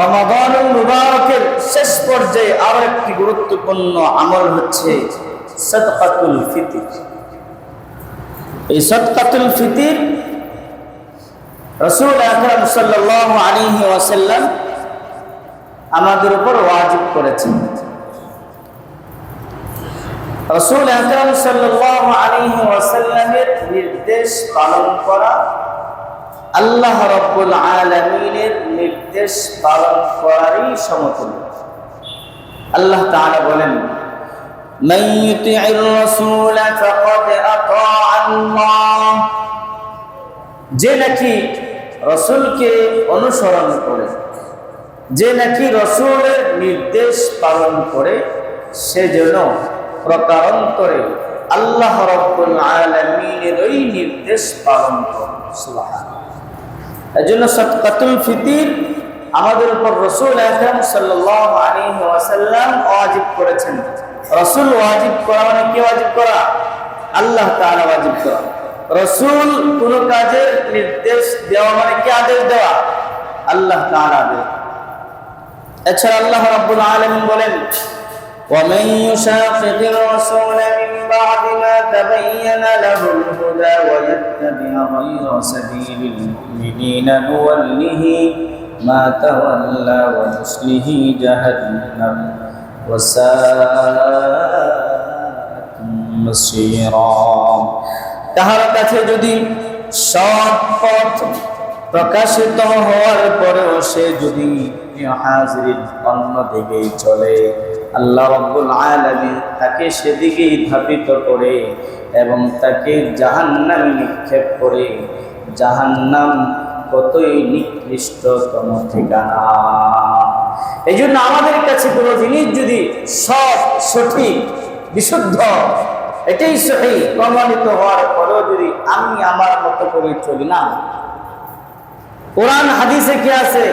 রমাদানুল মুবারকের শেষ পর্যায়ে আরও একটি গুরুত্বপূর্ণ আমল হচ্ছে সদকাতুল ফিতির। এই সদকাতুল ফিতির রসুল আকরাম সাল্লাল্লাহু আলাইহি ওয়াসাল্লাম আমাদের উপর ওয়াজিব করেছেন। রসুল আকরাম সাল্লাল্লাহু আলাইহি ওয়াসাল্লামের নির্দেশ পালন করা আল্লাহ রব্বুল আলমিনের নির্দেশ পালন করারই সমতুল্য আল্লাহ তাআলা বলেন من يطع الرسول فقد أطاع الله যে নাকি রসুলকে অনুসরণ করে যে নাকি রসুলের নির্দেশ পালন করে সে যেন প্রকারান্তরে আল্লাহ রব্বুল আলমিনের ওই নির্দেশ পালন করে সুবহানাল্লাহ এই জন্য সৎকাতুল ফিতির আমাদের উপর রসুল আকরম সাল্লাহ আলী ওয়াসাল্লাম ওয়াজিব করেছেন রসুল ওয়াজিব করা মানে কি ওয়াজিব করা আল্লাহ তাআলা ওয়াজিব করা রসুল কোন কাজের নির্দেশ দেওয়া মানে কি আদেশ দেওয়া আল্লাহ তাআলা আদেশ এছাড়া আল্লাহ রাব্বুল আলামিন বলেন ومن يشاقق الرسول من بعد ما تبين له الهدى ويتبع غير سبيل المؤمنين نوله ما تولى ونصله جهنم وساءت مصيرا তাহার কাছে যদি সৎ পথ প্রকাশিত হওয়ার পরেও সে যদি হাজির অন্য দিকেই চলে আল্লাহ রব্বুল আলামিন তাকে সেদিকেই ধাবিত করে এবং তাকে জাহান্নামে নিক্ষেপ করে জাহান্নাম কতই নিকৃষ্টতম ঠিকানা। এই জন্য আমাদের কাছে কোনো জিনিস যদি সৎ, সঠিক, বিশুদ্ধ, এটাই সহি, প্রমাণিত হওয়ার পরেও যদি আমি আমার মতো করে চলি না। কোরআন হাদিসে কি আছে?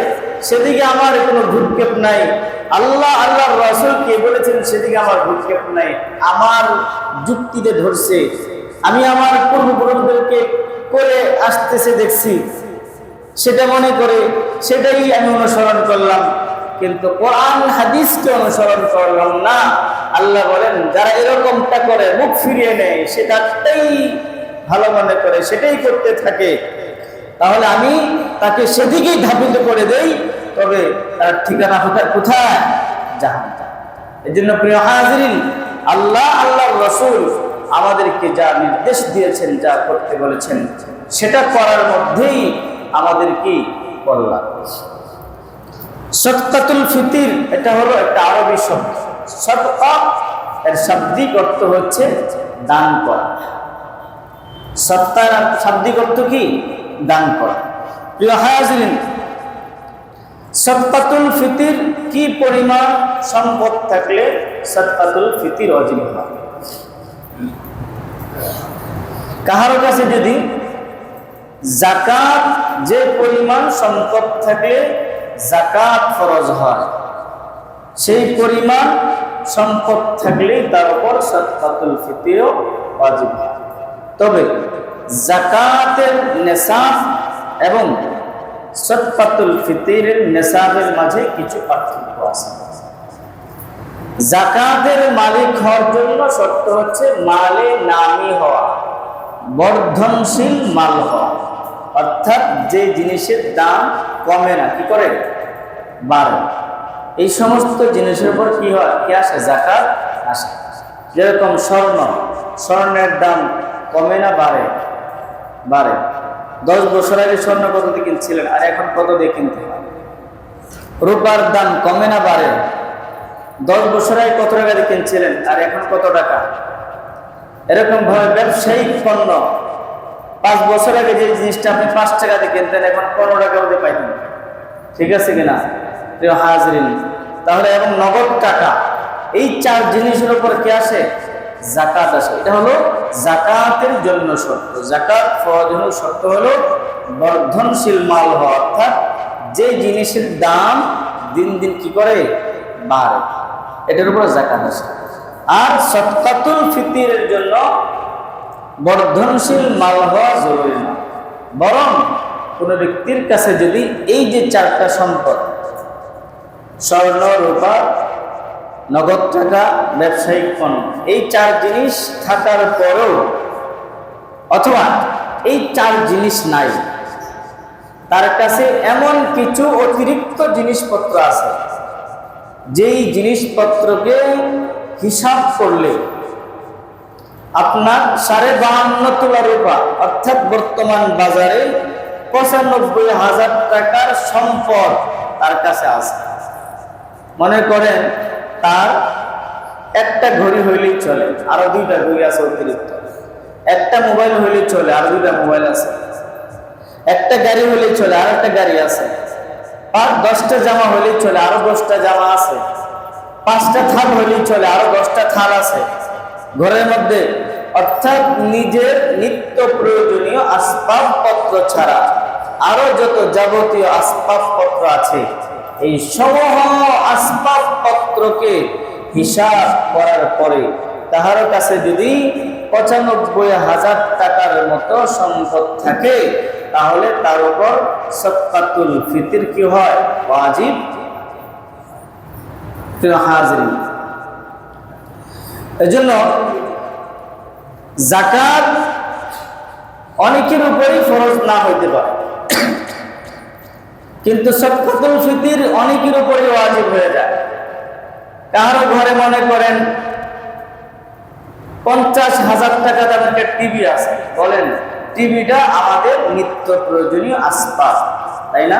সেদিকে আমার কোনো ভূক্ষেপ নাই। আল্লাহ আল্লাহ রসুল কে বলেছেন, সেদিকে আমার ভূক্ষেপ নাই। আমার যুক্তিতে ধরছে। আমি আমার পূর্বপুরুষদেরকে করে আসতেছে দেখছি। সেটা মনে করে, সেটাই আমি অনুসরণ করলাম। কিন্তু কোরআন হাদিসকে অনুসরণ করলাম না। আল্লাহ বলেন, যারা এরকমটা করে, মুখ ফিরিয়ে নেয় সেটাই ভালো মনে করে, সেটাই করতে থাকে। তাহলে আমি তাকে সেদিকেই ধাবিত করে দেই, তবে তার ঠিকানা কোথায় কোথায়? জাহান এই জন্য প্রিয় হাজরিন, আল্লাহ আল্লাহ রসুল আমাদেরকে যা নির্দেশ দিয়েছেন, যা করতে বলেছেন, সেটা করার মধ্যেই আমাদের কি কল্যাণ সৎকাতুল ফিতির, এটা হলো একটা আরবি শব্দ। সৎকা এর শাব্দিক অর্থ হচ্ছে দান করা। সত্তার শাব্দিক অর্থ কি? দান করা। প্রিয় হাজরিন সৎকাতুল ফিতির কি পরিমাণ সম্পদ থাকলে সৎকাতুল ফিতির অজিব হয়? কাহার কাছে যদি জাকাত যে পরিমাণ সম্পদ থাকলে জাকাত ফরজ হয়, সেই পরিমাণ সম্পদ থাকলে তার উপর সৎকাতুল ফিতিরও অজিব তবে জাকাতের নেশাব এবং সৎপাতুল ফিতিরের নেশাবের মাঝে কিছু পার্থক্য আছে। জাকাতের মালিক হওয়ার জন্য শর্ত হচ্ছে মালে নামি হওয়া, বর্ধনশীল মাল হওয়া। অর্থাৎ যে জিনিসের দাম কমে না, কি করে? বাড়ে। এই সমস্ত জিনিসের উপর কি হয়? কি আসে? জাকাত আসে। যেরকম স্বর্ণ, স্বর্ণের দাম কমে না, বাড়ে। বাড়ে। দশ বছর আগে স্বর্ণ কত দিয়ে কিনছিলেন, আর এখন কত দিয়ে কিনতে হয়? রূপার দাম কমে না, বাড়ে। দশ বছর আগে কত টাকা দিয়ে কিনছিলেন? আর এখন কত টাকা? এরকম ভাবে ব্যবসায়িক পণ্য। পাঁচ বছর আগে যে জিনিসটা আপনি পাঁচ টাকা দিয়ে কিনতেন, এখন পনেরো টাকা দিয়ে পাইতেন। ঠিক আছে কিনা? প্রিয় হাজরিন, তাহলে এবং নগদ টাকা, এই চার জিনিসের উপর কি আসে? জাকাত আসে। এটা হলো জাকাতের জন্য শর্ত। জাকাত পাওয়ার জন্য শর্ত হলো বর্ধনশীল মাল হওয়া। অর্থাৎ যে জিনিসের দাম দিন দিন কি করে? বাড়ে। এটার উপর জাকাত আছে। আর সৎকাতুল ফিতিরের জন্য বর্ধনশীল মাল হওয়া জরুরি না। বরং কোনো ব্যক্তির কাছে যদি এই যে চারটা সম্পদ, স্বর্ণ, রূপা, নগদ টাকা, ব্যবসায়িক পণ্য, এই চার জিনিস থাকার পরেও অথবা এই চার জিনিস নাই, তার কাছে এমন কিছু অতিরিক্ত জিনিসপত্র আছে যেই জিনিসপত্রকে হিসাব করলে আপনার সাড়ে বাহান্ন তোলা রূপা, অর্থাৎ বর্তমান বাজারে পঁচানব্বই হাজার টাকার সম্পদ তার কাছে আছে। মনে করেন, তার একটা ঘড়ি হইলেই চলে, আরও দুইটা ঘড়ি আছে অতিরিক্ত। একটা মোবাইল হইলেই চলে, আরও দুইটা মোবাইল আছে। একটা গাড়ি হলেই চলে আর একটা গাড়ি আছে। দশটা জামা হলেই চলে, আরও দশটা জামা আছে। পাঁচটা থাল হলেই চলে, আরও দশটা থাল আছে। ঘরের মধ্যে, অর্থাৎ নিজের নিত্য প্রয়োজনীয় আসবাবপত্র ছাড়া আরও যত যাবতীয় আসবাবপত্র আছে, এই সমূহ আসবাবপত্রকে হিসাব করার পরে তাহার কাছে যদি পঁচানব্বই হাজার টাকার মতো সম্পদ থাকে, তাহলে তার উপর সৎকাতুল ফিতির কি হয়? ওয়াজিব। হাজির। জাকাত অনেকের উপরেই ফরজ না হইতে পারে। কিন্তু সৎকাতুল ফিতির অনেকের উপরে ওয়াজিব হয়ে যায়। কারও ঘরে মনে করেন পঞ্চাশ হাজার টাকা একটা টিভি আছে, বলেন। টিভিটা আমাদের নিত্য প্রয়োজনীয় আসবাব, তাই না?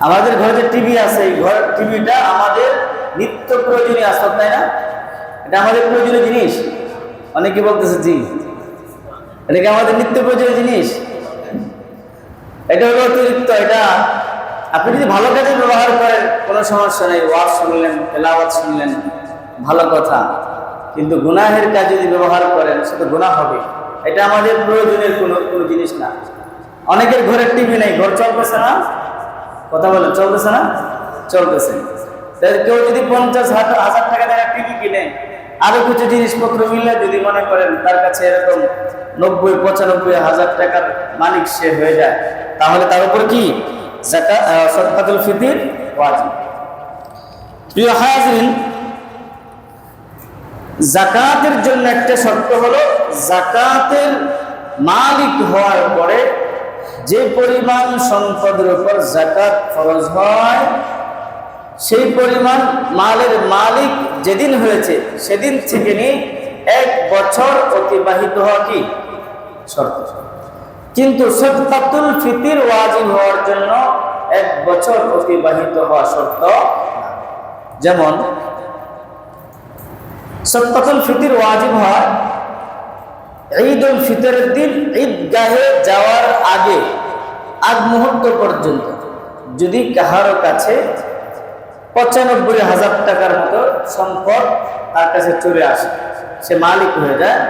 আমাদের ঘরে যে টিভি আছে, এই ঘর টিভিটা আমাদের নিত্য প্রয়োজনীয় আসবাব, তাই না? এটা আমাদের প্রয়োজনীয় জিনিস। অনেকে বলতেছে, জি। এটা কি আমাদের নিত্য প্রয়োজনীয় জিনিস? এটা হলো অতিরিক্ত, এটা আপনি যদি ভালো কাজে ব্যবহার করেন, কোনো সমস্যা নেই, ওয়াজ শুনলেন, তেলাওয়াত শুনলেন, ভালো কথা। কিন্তু গুনাহের কাজ যদি ব্যবহার করেন, সেটা গুনাহ হবে। এটা আমাদের প্রয়োজনের কোনো কোনো জিনিস না। অনেকের ঘরে টিভি নেই, ঘর চলতেছে না? কথা বলেন, চলতেছে না? চলতেছে। কেউ যদি পঞ্চাশ হাজার টাকা টাকা টিভি কিনে, আরও কিছু জিনিসপত্র মিলে যদি মনে করেন তার কাছে এরকম নব্বই, পঁচানব্বই হাজার টাকার মালিক সে হয়ে যায়, তাহলে তার উপর কি? সদকাতুল ফিতির প্রিয় হাজরিন জাকাতের জন্য একটা শর্ত হলো জাকাতের মালিক হওয়ার পরে যে পরিমাণ সম্পদের উপর জাকাত খরচ হয়, সেই পরিমাণ মালের মালিক যেদিন হয়েছে সেদিন থেকে নিয়ে এক বছর অতিবাহিত হওয়া কি? শর্ত। কিন্তু সদকাতুল ফিতির ওয়াজিব হওয়ার জন্য এক বছর অতিবাহিত হওয়া শর্ত যেমন সদকাতুল ফিতির ওয়াজিব হয়। ঈদ উল ফিতরের দিন ঈদগাহে যাওয়ার আগে, আগ মুহূর্ত পর্যন্ত, যদি কাহারো কাছে পঁচানব্বই হাজার টাকার মতো সম্পদ তার কাছে চলে আসে, সে মালিক হয়ে যায়,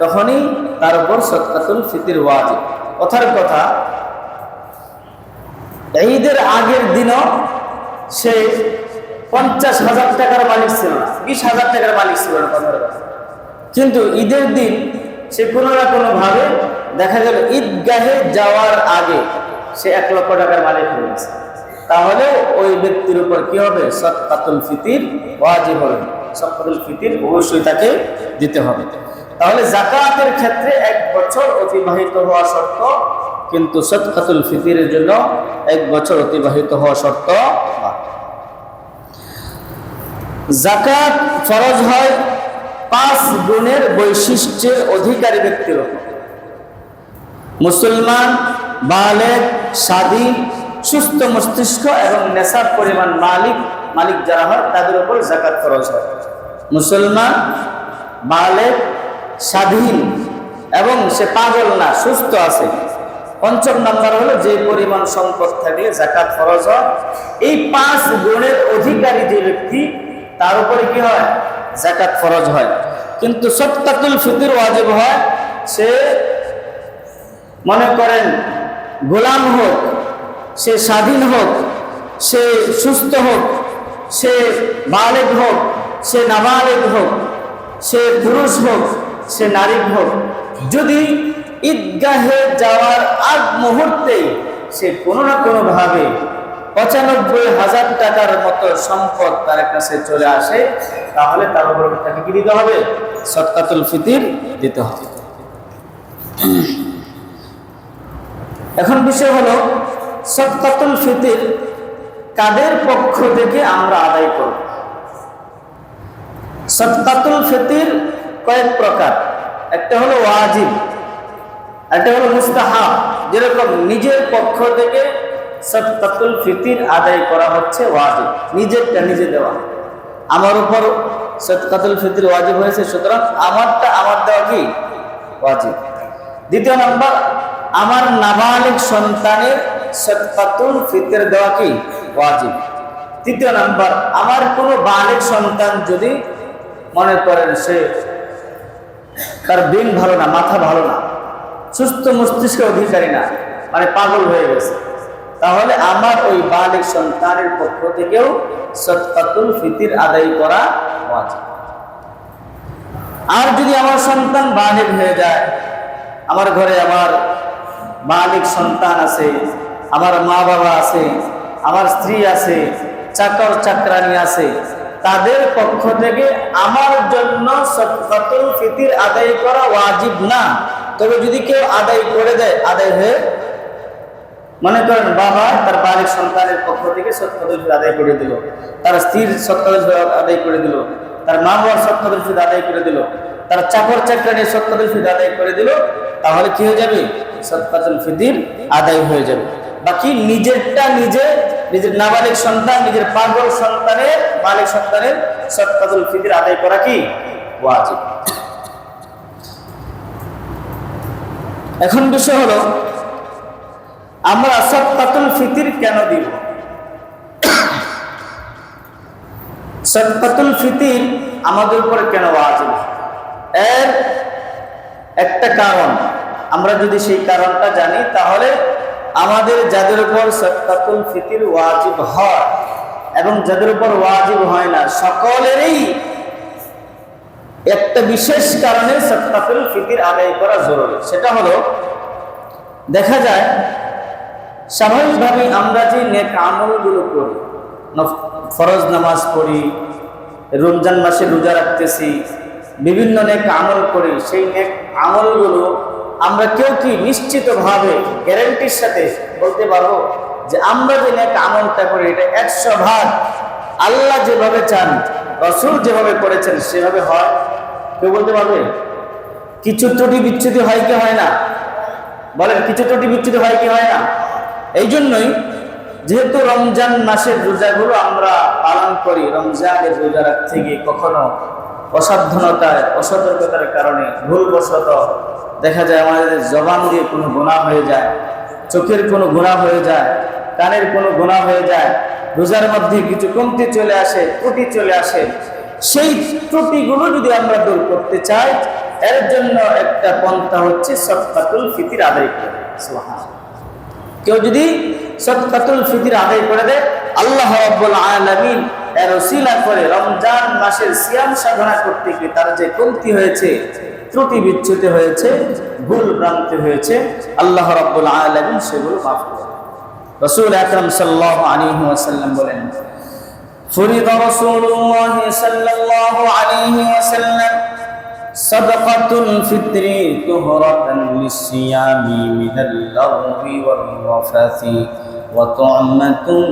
তখনই তার উপর সৎকাতুল ফিতির ওয়াজিব। কথার কথা, ঈদের আগের দিনও সে পঞ্চাশ হাজার টাকার মালিক ছিল না, বিশ হাজার টাকার মালিক ছিল না কিন্তু ঈদের দিন সে কোনো না কোনোভাবে দেখা গেল, ঈদগাহে যাওয়ার আগে সে এক লক্ষ টাকার মালিক হয়ে গেছে। তাহলে ওই ব্যক্তির উপর কি হবে? সৎকাতুল ফিতির ওয়াজিব হবে। সৎকাতুল ফিতির অবশ্যই তাকে দিতে হবে। তাহলে জাকাতের ক্ষেত্রে এক বছর অতিবাহিত হওয়া শর্ত, কিন্তু সৎকাতুল ফিতিরের জন্য এক বছর অতিবাহিত হওয়া শর্ত জাকাত ফরজ হয় পাঁচ গুণের বৈশিষ্ট্যের অধিকারী ব্যক্তির। মুসলমান, বালেক স্বাধীন সুস্থ মস্তিষ্ক এবং নেশার পরিমাণ মালিক মালিক যারা হয় তাদের উপর জাকাত খরচ হয়। মুসলমান, বালেক, স্বাধীন এবং সে পাগল না, সুস্থ আছে। পঞ্চম নাম্বার হলো যে পরিমাণ সম্পদ থাকলে জাকাত খরচ হয়। এই পাঁচ গুণের অধিকারী যে ব্যক্তি তার উপরে কি হয়? জাকাত ফরজ হয়। কিন্তু সত্তাতুল ফিতির ওয়াজিব হয়, সে মনে করেন গোলাম হোক, সে স্বাধীন হোক, সে সুস্থ হোক, সে বালেক হোক, সে নাবালেক হোক, সে পুরুষ হোক, সে নারী হোক, যদি ঈদগাহে যাওয়ার আগ মুহূর্তে সে কোনো না কোনোভাবে পঁচানব্বই হাজার টাকার মতো সম্পদ তার কাছে চলে আসে, তাহলে তার উপর তাকে কি দিতে হবে? সৎকাতুল ফিতির দিতে হবে। এখন বিষয় হলো সৎকাতুল ফিতির কাদের পক্ষ থেকে আমরা আদায় করব? সৎকাতুল ফিতির কয়েক প্রকার। একটা হলো ওয়াজিব, একটা হলো মুস্তাহাব, যেরকম নিজের পক্ষ থেকে সৎকাতুল ফিতির আদায় করা হচ্ছে ওয়াজিব। নিজেরটা নিজে দেওয়া। আমার উপর সৎকাতুল ফিতির ওয়াজিব হয়েছে, সুতরাং আমারটা আমার দেওয়া কি? ওয়াজিব। দ্বিতীয় নম্বর, আমার নাবালিক সন্তানের সৎকাতুল ফিতর দেওয়া কি? ওয়াজিব। তৃতীয় নাম্বার, আমার কোনো বালিক সন্তান যদি মনে করেন সে তার দিন ভালো না, মাথা ভালো না, সুস্থ মস্তিষ্কের অধিকারী না মানে পাগল হয়ে গেছে তাহলে আমার ওই বালিক সন্তানের পক্ষ থেকেও সৎকাতুল ফিতির আদায় করা আর যদি আমার সন্তান বালিক হয়ে যায়, আমার ঘরে আমার মালিক সন্তান আছে, আমার মা বাবা আছে, আমার স্ত্রী আছে, চাকর চাকরানি আছে, তাদের পক্ষ থেকে আমার জন্য সৎকাতুল ফিতির আদায় করা ওয়াজিব না। তবে যদি কেউ আদায় করে দেয়, আদায় হয়ে মনে করেন বাবা তার বালিক সন্তানের পক্ষ থেকে ফিতির আদায় করে দিল। তার স্ত্রীর সৎকাতুল আদায় করে দিল। তার মা বাবার সৎকাতুল ফিতির আদায় করে দিল। তার চাকর চাকরানির সৎকাতুল ফিতির আদায় করে দিল। তাহলে কি হয়ে যাবে? সৎকাতুল ফিতির আদায় হয়ে যাবে। বাকি নিজেরটা নিজে, নিজের নাবালিক সন্তান, নিজের পাগল সন্তানের, মালিক সন্তানের সৎকাতুল ফিদির আদায় করা কি? এখন বিষয় হলো আমরা সৎকাতুল ফিতির কেন দিব? সৎকাতুল ফিতির আমাদের উপরে কেন ওয়াজিব? এর একটা কারণ। আমরা যদি সেই কারণটা জানি, তাহলে আমাদের যাদের উপর সত্তাতুল ফিতির ওয়াজিব হয় এবং যাদের উপর ওয়াজিব হয় না, সকলেরই একটা বিশেষ কারণে সত্তাতুল ফিতির আদায় করা জরুরি। সেটা হলো, দেখা যায় স্বাভাবিকভাবে আমরা যে নেক আমলগুলো করি ফরজ নামাজ পড়ি, রমজান মাসে রোজা রাখতেছি, বিভিন্ন নেক আমল করি, সেই নেক আমলগুলো আমরা কেউ কি নিশ্চিতভাবে গ্যারেন্টির সাথে বলতে পারব যে আমরা যে নেক আমলটা করি, এটা একশো ভাগ আল্লাহ যেভাবে চান, রসুল যেভাবে করেছেন, সেভাবে হয়? কেউ বলতে পারবে? কিছু ত্রুটি বিচ্ছুতি হয় কি হয় না? বলেন, কিছু ত্রুটি বিচ্ছুতি হয় কি হয় না? এই জন্যই যেহেতু রমজান মাসের রোজাগুলো আমরা পালন করি, রমজানের রোজা রাখতে গিয়ে কখনো অসাবধানতায়, অসতর্কতার কারণে ভুলবশত দেখা যায় আমাদের জবান দিয়ে কোনো গুণা হয়ে যায়, চোখের কোনো গুণা হয়ে যায়, কানের কোনো গুণা হয়ে যায়, রোজার মধ্যে কিছু কমতি চলে আসে, ত্রুটি চলে আসে, সেই ত্রুটিগুলো যদি আমরা দূর করতে চাই, এর জন্য একটা পন্থা হচ্ছে সৎকাতুল ফিতির আদায় করে। কেউ যদি সৎকাতুল ফিতির আদায় করে দেয় আল্লাহ রাব্বুল আলামিন এর ওসিলা করে রমজান মাসের সিয়াম সাধনা করতে গিয়ে তার যে কমতি হয়েছে ত্রুটি বিচ্যুতি হয়েছে ভুল ভ্রান্তি হয়েছে আল্লাহ রাব্বুল আলামিন সেগুলো মাফ করে রসুল আকরাম সাল্লাল্লাহু আলাইহি ওয়াসাল্লাম বলেন فرض رسول الله صلى الله عليه وسلم সাদাকাতুল ফিত্রি তুহরাতান লিসিয়ামি মিনাল লাগবি ওয়াল রাফাসি ওয়া তু'মাতুন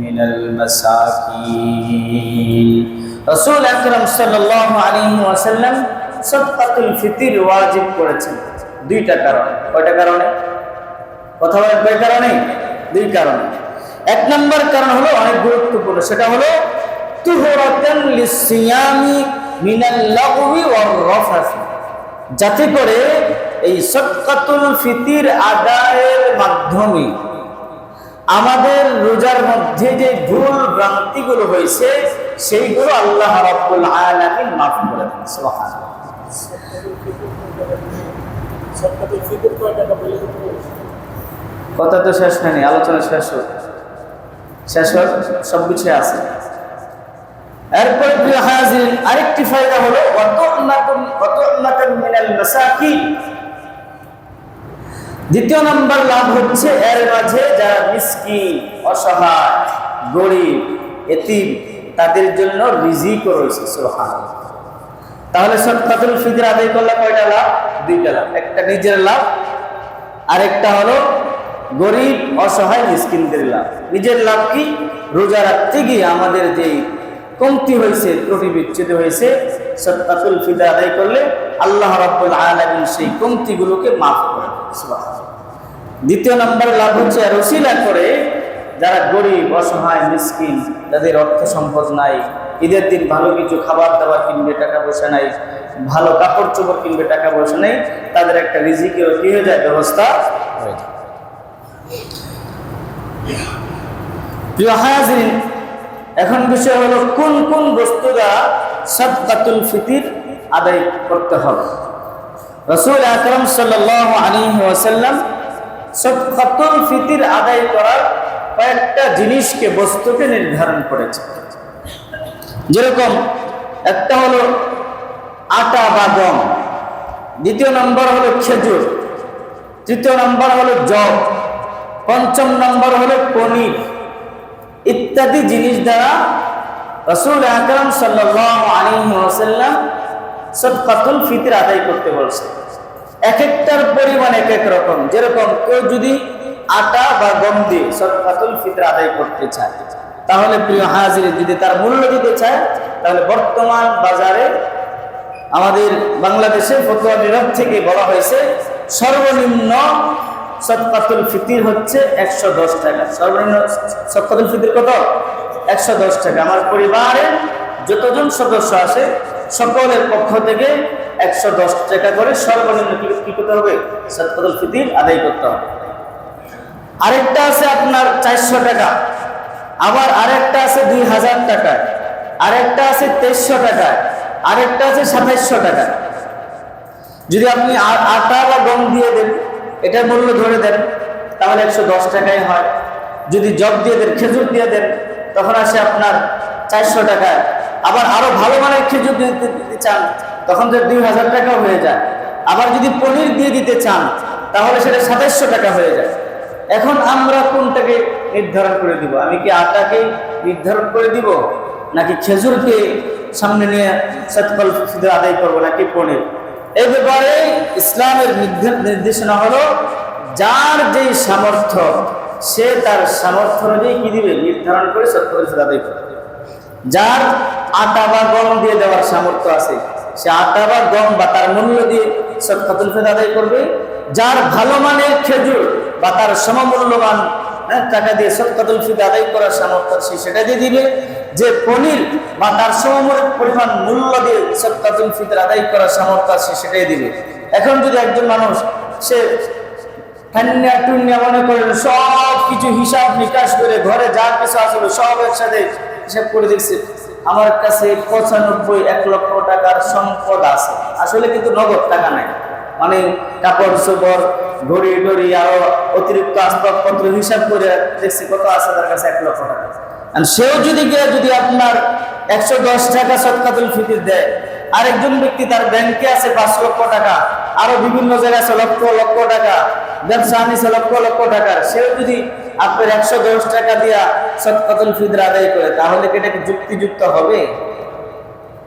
মিনাল মাসাকিন। রাসূল আকরাম সাল্লাল্লাহু আলাইহি ওয়াসাল্লাম সাদাকাতুল ফিত্র ওয়াজিব করেছেন। দুইটা কারণে। কয়টা কারণে? কথা বলার কয় দুই কারণে। এক নম্বর কারণ হলো অনেক গুরুত্বপূর্ণ। সেটা হলো তুহরাতান লিসিয়ামি যাতে করে এই সদকাতুল ফিতির আদায়ের মাধ্যমে আমাদের রোজার মধ্যে যে ভুল ভ্রান্তিগুলো হয়েছে সেইগুলো আল্লাহ রাব্বুল আলামিন মাফ করে দেন সুবহানাল্লাহ। সৎকাতুল কথা তো শেষ হয়নি আলোচনা শেষ হোক। শেষ হোক সব আছে। এরপরে প্রিয় হাজির আরেকটি ফায়দা হলো দ্বিতীয় নম্বর লাভ হচ্ছে এর মাঝে যারা মিসকিন, অসহায়, গরিব, এতিম, তাদের জন্য রিজিক রয়েছে সুবহান তাহলে সব সদকাতুল ফিতর আদায় করলে কয়টা লাভ? দুইটা লাভ। একটা নিজের লাভ, আরেকটা হলো গরিব, অসহায়, মিসকিনদের লাভ। নিজের লাভ কি? রোজা রাখতে গিয়ে আমাদের যে কমতি হয়েছে, ত্রুটি বিচ্ছেদ হয়েছে। সদকাতুল ফিতর আদায় করলে আল্লাহ রাব্বুল আলামিন সেই কমতিগুলোকে মাফ করে দ্বিতীয় নম্বরে লাভ হচ্ছে রসিলা করে যারা গরিব, অসহায়, মিসকিন, যাদের অর্থ সম্পদ নাই, ঈদের দিন ভালো কিছু খাবার দাবার কিনবে, টাকা পয়সা নাই, ভালো কাপড় চোপড় কিনবে, টাকা পয়সা নেই, তাদের একটা রিজিকের কি হয়ে যায়? ব্যবস্থা হয়ে যায়। এখন বিষয় হলো, কোন কোন বস্তু দ্বারা সাদকাতুল ফিতির আদায় করতে হবে? রসুল আকরম সাল্লাহ আলী ওয়াসাল্লাম সদকাতুল ফিতির আদায় করার কয়েকটা জিনিসকে, বস্তুকে নির্ধারণ করেছে যেরকম, একটা হলো আটা বা গম, দ্বিতীয় নম্বর হলো খেজুর, তৃতীয় নম্বর হলো জব পঞ্চম নম্বর হলো পনির ইত্যাদি জিনিস দ্বারা রসুল আকরম সাল্লাহ আলী ওসাল্লাম সদকাতুল ফিতর আদায় করতে বলছে। এক একটার পরিমাণ এক এক রকম। যেরকম কেউ যদি আটা বা গম দিয়ে সদকাতুল ফিতর আদায় করতে চায়, তাহলে প্রিয় হাজির যদি তার মূল্য দিতে চায়, তাহলে বর্তমান বাজারে আমাদের বাংলাদেশে ফতোয়া বিভাগ থেকে বলা হয়েছে সর্বনিম্ন সদকাতুল ফিতির হচ্ছে একশো দশ টাকা। সর্বনিম্ন সদকাতুল ফিতির কত? একশো দশ টাকা। আমার পরিবারে যতজন সদস্য আছে, সকলের পক্ষ থেকে একশো দশ টাকা করে সর্বনিম্ন কি করতে হবে? সদকাতুল ফিতির আদায় করতে হবে। আরেকটা আছে আপনার চারশো টাকা। আবার আরেকটা আছে দুই হাজার টাকা। আরেকটা আছে তেইশশো টাকা। আরেকটা আছে সাতাইশশো টাকা। যদি আপনি আটা বা গম দিয়ে দেন এটার মূল্য ধরে দেন, তাহলে একশো দশ টাকায় হয়। যদি জব দিয়ে দেন, খেজুর দিয়ে দেন, তখন আসে আপনার চারশো টাকায় আবার আরও ভালো মানের খেজুর দিয়ে দিতে চান, তখন যে দুই হাজার টাকা হয়ে যায়। আবার যদি পনির দিয়ে দিতে চান, তাহলে সেটা সাতাইশশো টাকা হয়ে যায়। এখন আমরা কোনটাকে নির্ধারণ করে দিব? আমি কি আটাকে নির্ধারণ করে দিব, নাকি খেজুরকে সামনে নিয়ে সৎকল আদায় করব, নাকি পনির? এই ব্যাপারে ইসলামের নির্দে- নির্দেশনা হলো, যার যেই সামর্থ্য, সে তার সামর্থ্য অনুযায়ী কি দিবে? নির্ধারণ করে আদায় করবে যার আটা বা গম দিয়ে দেওয়ার সামর্থ্য আছে, সে আটা বা গম বা তার মূল্য দিয়ে সৎকাতুল ফেদ আদায় করবে। যার ভালো মানের খেজুর বা তার সমমূল্যবান হ্যাঁ, টাকা দিয়ে সৎকাতুল ফিদ আদায় করার সামর্থ্য আছে সেটা দিয়ে দিবে। যে পনির বা তার সমমূল পরিমাণ মূল্য দিয়ে সৎকাতুল ফিতর আদায় করার সামর্থ্য আছে সেটাই দিবে। এখন যদি একজন মানুষ সে মনে করেন সব কিছু হিসাব নিকাশ করে ঘরে যা কিছু আসলে সব একসাথে হিসাব করে দেখছে আমার কাছে পঁচানব্বই এক লক্ষ টাকার সম্পদ আছে। আসলে কিন্তু নগদ টাকা নাই। মানে কাপড় চোপড় ঘড়ি টড়ি আরও অতিরিক্ত আসবাবপত্র হিসাব করে দেখছি কত আছে তার কাছে এক লক্ষ টাকা। আর সেও যদি গিয়ে যদি আপনার একশো দশ টাকা সৎকাতুল ফিতির দেয়, আরেকজন ব্যক্তি তার ব্যাংকে আছে পাঁচ লক্ষ টাকা, আরও বিভিন্ন জায়গায় লক্ষ লক্ষ টাকা, ব্যবসা আনিছে লক্ষ লক্ষ টাকার, সেও যদি আপনার একশো দশ টাকা দিয়া সৎকাতুল ফিতর আদায় করে, তাহলে কি এটা কি যুক্তিযুক্ত হবে?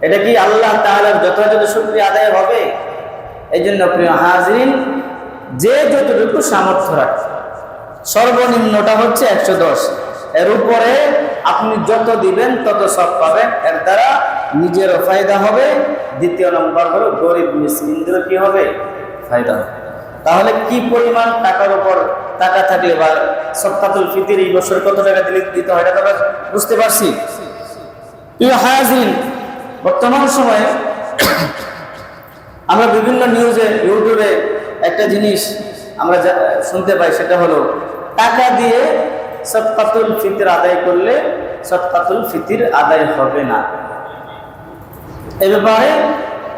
এটা কি আল্লাহ তাআলার যথাযথ শুকরিয়া আদায় হবে? এই জন্য প্রিয় হাজরিন, যে যতটুকু সামর্থ্য রাখে, সর্বনিম্নটা হচ্ছে একশো দশ। এর উপরে আপনি যত দিবেন, তত সব পাবেন। এর দ্বারা নিজেরও ফায়দা হবে। দ্বিতীয় নম্বর হলো গরিব মিসকিনদেরও কি হবে? ফায়দা হবে। তাহলে কি পরিমাণ টাকার উপর টাকা থাকলে বা সপ্তাতুল ফিতির এই বছর কত টাকা দিলে দিতে হয় এটা বুঝতে পারছি। প্রিয় হায়াজিন বর্তমান সময়ে আমরা বিভিন্ন নিউজে ইউটিউবে একটা জিনিস আমরা শুনতে পাই, সেটা হলো টাকা দিয়ে সৎকাতুল ফিতির আদায় করলে সৎকাতুল ফিতির আদায় হবে না। এ ব্যাপারে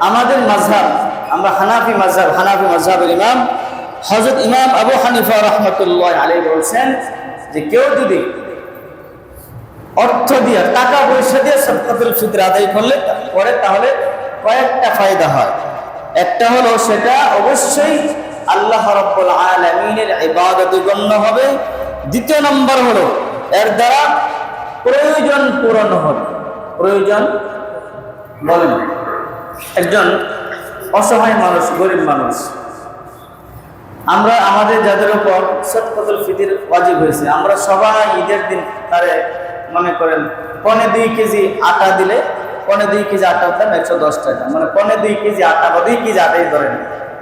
আমাদের মাঝহাব, আমরা হানাফি মাঝহাব, হানাফি মাঝহাবের ইমাম হজরত ইমাম আবু হানিফা রহমতুল্লাহ আলী বলছেন যে কেউ যদি অর্থ দিয়ে, টাকা পয়সা দিয়ে সদকাতুল ফিতর আদায় করলে করে তাহলে কয়েকটা ফায়দা হয়। একটা হলো সেটা অবশ্যই আল্লাহ রব্বুল আলমিনের ইবাদতে গণ্য হবে। দ্বিতীয় নম্বর হলো, এর দ্বারা প্রয়োজন পূরণ হবে। প্রয়োজন বলেন। একজন অসহায় মানুষ, গরিব মানুষ। আমরা, আমাদের যাদের উপর সৎকতুল ফিতির ওয়াজিব হয়েছে, আমরা সবাই ঈদের দিন তারে মনে করেন পনে দুই কেজি আটা দিলে পনে দুই কেজি আটার দাম একশো দশ টাকা। মানে পনে দুই কেজি আটা বা দুই কেজি আটাই ধরেন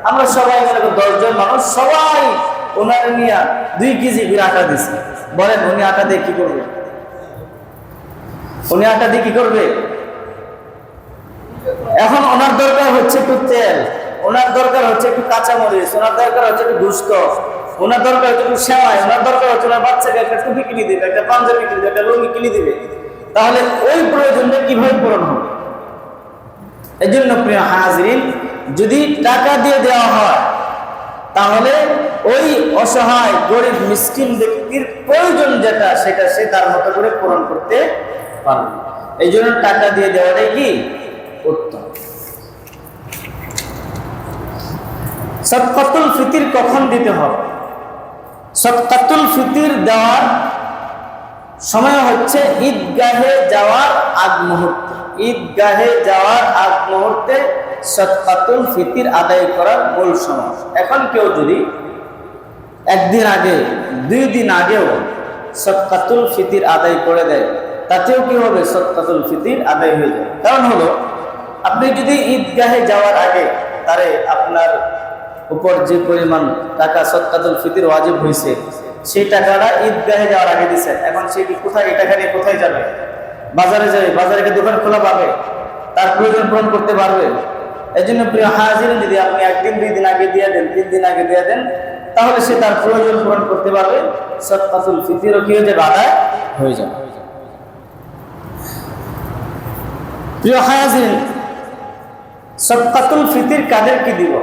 আমরা সবাই মনে দশজন মানুষ, সবাই ওনার নিয়ে দুই কেজি করে আটা দিছে। বলেন, উনি আটা দিয়ে কি করবে? উনি আটা দিয়ে কি করবে? এখন ওনার দরকার হচ্ছে একটু তেল, ওনার দরকার হচ্ছে একটু কাঁচামরিচ, ওনার দরকার হচ্ছে একটু দুষ্ট ওনার দরকার হচ্ছে একটু সেমাই, ওনার দরকার হচ্ছে ওনার বাচ্চাকে একটা টুপি কিনে দিবে, একটা পাঞ্জাবি কিনে দিবে, একটা লুঙ্গি কিনে দিবে। তাহলে ওই প্রয়োজনটা কীভাবে পূরণ হবে? এই জন্য প্রিয় হাজরিন, যদি টাকা দিয়ে দেওয়া হয়, তাহলে ওই অসহায়, গরিব, মিসকিন ব্যক্তির প্রয়োজন যেটা, সেটা সে তার মতো করে পূরণ করতে পারবে। এই জন্য টাকা দিয়ে দেওয়াটাই কি? উত্তম। সৎকাতুল ফিতির কখন দিতে হবে? সৎকাতুল ফিতির দেওয়ার সময় হচ্ছে ঈদগাহে যাওয়ার আগ মুহূর্তে। ঈদগাহে যাওয়ার আগ মুহূর্তে সৎকাতুল ফিতির আদায় করার মূল সময়। এখন কেউ যদি একদিন আগে, দুই দিন আগেও সৎকাতুল ফিতির আদায় করে দেয়, তাতেও কি হবে? সৎকাতুল ফিতির আদায় হয়ে যায়। কারণ হলো, আপনি যদি ঈদগাহে যাওয়ার আগে তারে আপনার উপর যে পরিমাণ টাকা সৎকাতুল ফিতির ওয়াজিব হয়েছে সেই টাকাটা ঈদগাহে যাওয়ার আগে দিচ্ছেন এখন সে কোথায় এই টাকা নিয়ে কোথায় যাবে? বাজারে যাবে, বাজারে কি দোকান খোলা পাবে? তার প্রয়োজন পূরণ করতে পারবে। এই জন্য প্রিয় হাজির যদি আপনি একদিন, দুই দিন আগে দিয়ে দেন, তিন দিন আগে দিয়ে দেন, তাহলে সে তার প্রয়োজন পূরণ করতে পারবে। সৎকাতুল ফিতিরও কি হয়ে যাবে? আদায় হয়ে যাবে। প্রিয় হাজির সৎকাতুল ফিতির কাদেরকে দিব?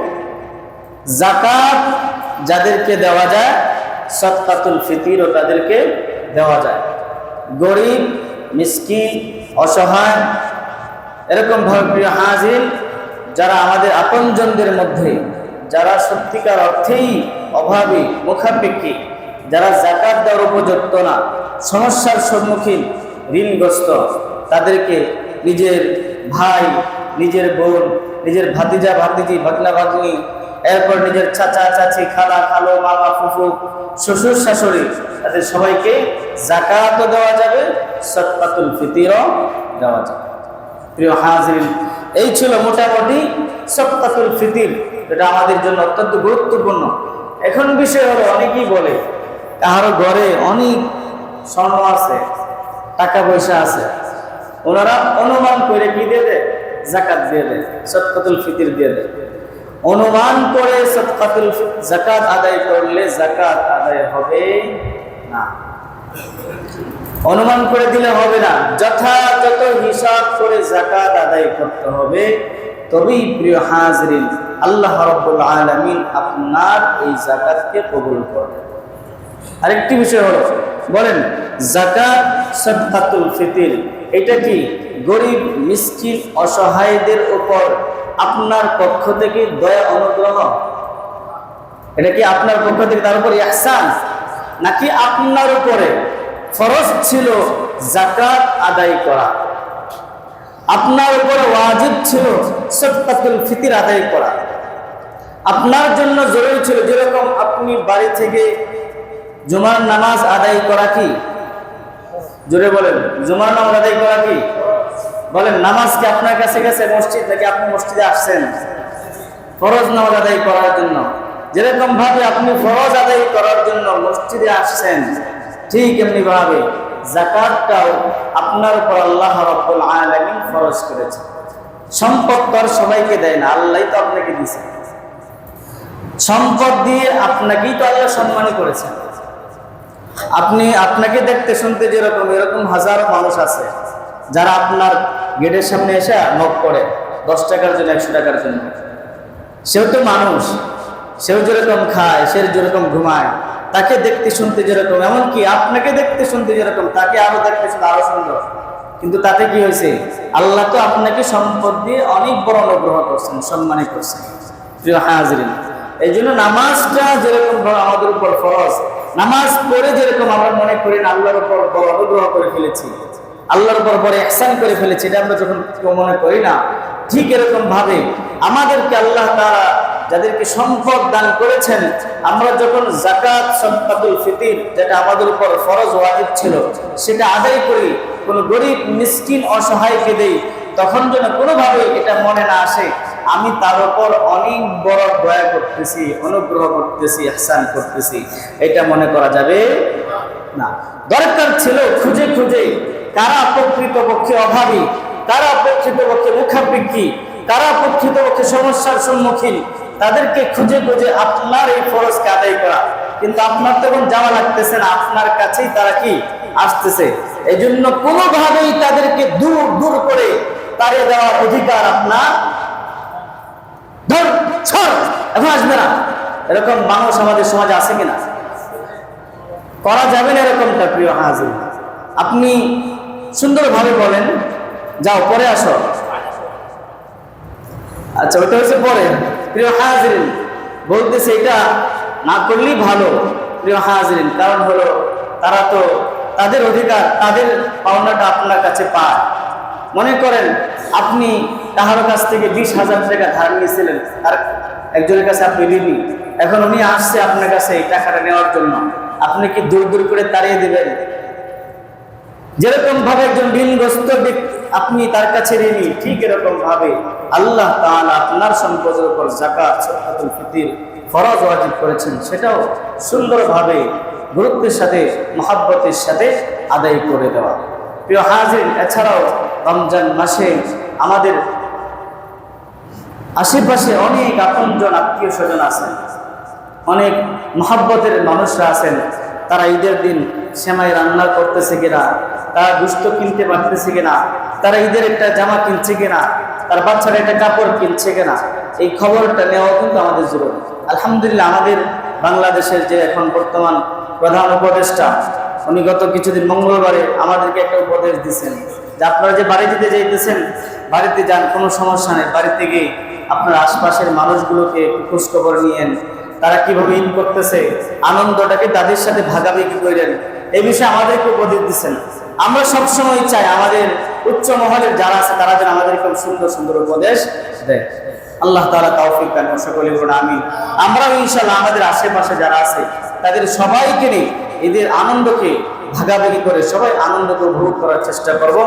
জাকাত যাদেরকে দেওয়া যায় সৎকাতুল ফিতিরও তাদেরকে দেওয়া যায়। গরিব, মিসকিন, অসহায়, এরকম ভাবে হাজির, যারা আমাদের আপনজনদের মধ্যে, যারা সত্যিকার অর্থেই অভাবী, মুখাপেক্ষী, যারা জাকাত দেওয়ার উপযুক্ত না, সমস্যার সম্মুখীন, ঋণগ্রস্ত, তাদেরকে নিজের ভাই, নিজের বোন, নিজের ভাতিজা, ভাতিজি, ভাগনা, ভাগ্নি এরপর নিজের চাচা, চাচি, খালা, খালো, মামা, ফুফু, শ্বশুর, শাশুড়ি, তাদের সবাইকে জাকাতও দেওয়া যাবে সৎপাতুল ফিতিরও দেওয়া যাবে। প্রিয় হাজির এই ছিল মোটামুটি সৎপাতুল ফিতির এটা আমাদের জন্য অত্যন্ত গুরুত্বপূর্ণ। এখন বিষয় হলো, অনেকেই বলে, কারও ঘরে অনেক স্বর্ণ আছে, টাকা পয়সা আছে, ওনারা অনুমান করে কি দিয়ে জাকাত দিয়ে দেয় সৎকাতুল ফিতির দিয়ে দেয়। অনুমান করে সৎকাতুল জাকাত আদায় করলে জাকাত আদায় হবে না। অনুমান করে দিলে হবে না। যথাযথ হিসাব করে জাকাত আদায় করতে হবে। তবেই প্রিয় হাজরিন, আল্লাহ রব্বুল আলমিন আপনার এই জাকাতকে কবুল করবেন। আরেকটি বিষয় হলো, বলেন জাকাত সদকাতুল ফিতির এটা কি গরিব, মিসকিন, অসহায়দের উপর আপনার পক্ষ থেকে দয়া অনুগ্রহ? এটা কি আপনার পক্ষ থেকে তার উপর নাকি আপনার উপরে ফরজ ছিল জাকাত আদায় করা? আপনার উপরে ওয়াজিব ছিল সদকাতুল ফিতির আদায় করা? আপনার জন্য জরুরি ছিল যেরকম আপনি বাড়ি থেকে জুমার নামাজ আদায় করা কি? জোরে বলেন, জুমার নামাজ আদায় করা কি? বলেন, নামাজ কি আপনার কাছে গেছে মসজিদ নাকি আপনি মসজিদে আসছেন? ফরজ নামাজ আদায় করার জন্য। যেরকম ভাবে আপনি ফরজ আদায় করার জন্য মসজিদে আসছেন, ঠিক এমনি ভাবে জাকাতটাও আপনার উপর আল্লাহ রব্বুল আলামিন ফরজ করেছে। সম্পদ তো আর সবাইকে দেয় না আল্লাহ তো আপনাকে দিয়েছে। সম্পদ দিয়ে আপনাকেই তো আল্লাহ সম্মানী করেছেন। আপনি আপনাকে দেখতে শুনতে যেরকম, এরকম হাজারো মানুষ আছে যারা আপনার গেটের সামনে এসে নক করে, দশ টাকার জন্য, একশো টাকার জন্য। সেও তো মানুষ, সেও যেরকম খায়, সে যেরকম ঘুমায়, তাকে দেখতে শুনতে যেরকম, এমনকি আপনাকে দেখতে শুনতে যেরকম, তাকে আরও দেখতে শুনতে আরও সুন্দর। কিন্তু তাতে কি হয়েছে? আল্লাহ তো আপনাকে সম্পদ দিয়ে অনেক বড় অনুগ্রহ করছেন, সম্মানিত করছেন। প্রিয় হাজরিন, এই জন্য নামাজটা যেরকম আমাদের উপর ফরজ নামাজ পড়ে যেরকম আমরা মনে করি না, আল্লাহর উপর বড় অনুগ্রহ করে ফেলেছি। আল্লাহর উপর বড় একসান করে ফেলেছি, এটা আমরা যখন মনে করি না, ঠিক এরকম ভাবে আমাদেরকে আল্লাহ তারা যাদেরকে সম্পদ দান করেছেন, আমরা যখন জাকাত সদকাতুল ফিতির, যেটা আমাদের উপর ফরজ ওয়াজিব ছিল, সেটা আদায় করি, কোনো গরিব, মিসকিন, অসহায়কে দেই তখন যেন কোনোভাবে এটা মনে না আসে, আমি তার উপর অনেক বড় দয়া করতেছি, অনুগ্রহ করতেছি ihsan করতেছি। এটা মনে করা যাবে না। দরকার ছিল খুঁজে খুঁজে কারা প্রকৃত পক্ষে অভাবী, কারা প্রকৃত পক্ষে মুখাপেক্ষী, কারা প্রকৃত পক্ষে সমস্যার সম্মুখীন, তাদেরকে খুঁজে খুঁজে আপনার এই ফরজকে আদায় করা। কিন্তু আপনার তখন যাওয়া লাগতেছে না, আপনার কাছেই তারা কি আসতেছে? এই জন্য কোনোভাবেই তাদেরকে দূর দূর করে তাড়িয়ে দেওয়ার অধিকার আপনার। এখন আসবে না। এরকম মানুষ আমাদের সমাজে আছে কিনা? করা যাবে না এরকমটা, প্রিয় হাজির। আপনি সুন্দরভাবে বলেন। যাও, পরে আসো। আচ্ছা ওটা হচ্ছে পরে। প্রিয় হাজিরিন, বলতেছে এটা না করলেই ভালো, প্রিয় হাজিরিন। কারণ হলো, তারা তো তাদের অধিকার, তাদের পাওনাটা আপনার কাছে পায়। মনে করেন আপনি তাহার কাছ থেকে বিশ হাজার টাকা ধার নিয়েছিলেন, আর একজনের কাছে আপনি ঋণী। এখন উনি আসছে আপনার কাছে এই টাকাটা নেওয়ার জন্য। আপনি কি দূর দূর করে তাড়িয়ে দেবেন? যেরকম ভাবে একজন ঋণগ্রস্ত আপনি তার কাছে ঋণী, ঠিক এরকম ভাবে আল্লাহ আপনার সম্পদের উপর জাকাত সদকাতুল ফিতির ফরজ করেছেন। সেটাও সুন্দরভাবে গুরুত্বের সাথে, মহাব্বতের সাথে আদায় করে দেওয়া। প্রিয় হাজির, এছাড়াও রমজান মাসে আমাদের আশেপাশে অনেক আপনজন আত্মীয় স্বজন আছেন, অনেক মহাব্বতের মানুষরা আছেন। তারা ঈদের দিন সেমাই রান্না করতেছে কিনা, তারা দুষ্ট কিনতে পারতেছে কিনা, তারা ঈদের একটা জামা কিনছে কিনা, তার বাচ্চারা একটা কাপড় কিনছে কিনা, এই খবরটা নেওয়া কিন্তু আমাদের জরুরি। আলহামদুলিল্লাহ, আমাদের বাংলাদেশের যে এখন বর্তমান প্রধান উপদেষ্টা উনি গত কিছুদিন মঙ্গলবারে আমাদেরকে একটা উপদেশ দিচ্ছেন যে আপনারা যে বাড়ি দিতে যাইতেছেন, বাড়িতে যান, কোনো সমস্যা নেই। বাড়িতে গিয়ে আপনার আশপাশের মানুষগুলোকে খোঁজখবর নিয়েন। তারা কীভাবে ইন করতেছে আনন্দটাকে তাদের সাথে ভাগাভাগি করেন? এই বিষয়ে আমাদেরকে উপদেশ দিচ্ছেন আমরা সবসময় চাই আমাদের উচ্চ মহলের যারা আছে, তারা যেন আমাদের খুব সুন্দর সুন্দর উপদেশ দেয়। আল্লাহ তালা তৌফিক দান সকলে আমি আমরাও ইনশাল্লাহ আমাদের আশেপাশে যারা আছে, তাদের সবাইকে নিয়ে ঈদের আনন্দকে ভাগাভাগি করে সবাই আনন্দকে উপভোগ করার চেষ্টা করব।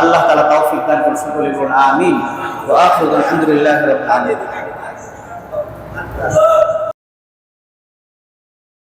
আল্লাহ তালা তৌফিক দান করুন সকলে আমি আমিন। আলহামদুলিল্লাহ